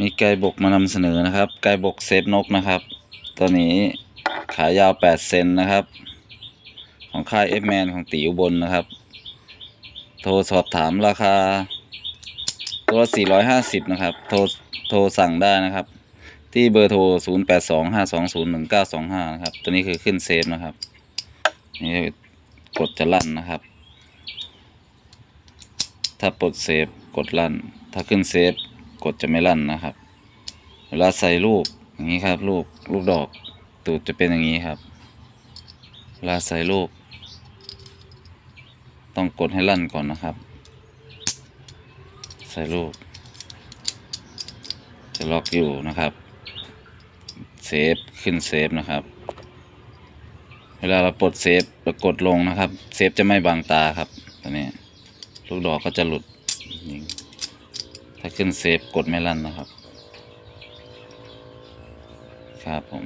มีไก่บกมานำเสนอนะครับ ไก่บกเซฟนกนะครับ ตัวนี้ขายาว 8 เซนนะครับ ของค่ายเอฟแมนของตีอุบลนะครับ โทรสอบถามราคา ตัว 450 นะครับ โทรโทรสั่งได้นะครับ ที่เบอร์โทร 0825201925 นะครับ ตัวนี้คือขึ้นเซฟนะครับ นี่กดจะลั่นนะครับ ถ้าปลดเซฟกดลั่น ถ้าขึ้นเซฟกดจะไม่ลั่นนะครับ เวลาใส่ลูกอย่างนี้ครับลูกลูกดอกตูดจะเป็นอย่างนี้ครับ เวลาใส่ลูกต้องกดให้ลั่นก่อนนะครับ ใส่ลูกจะล็อกอยู่นะครับ เซฟขึ้นเซฟนะครับ เวลาเราปลดเซฟเรากดลงนะครับ เซฟจะไม่บังตาครับตัวนี้ ลูกดอกก็จะหลุด ถ้าขึ้นเซฟกดไม่ลั่นนะครับ ครับผม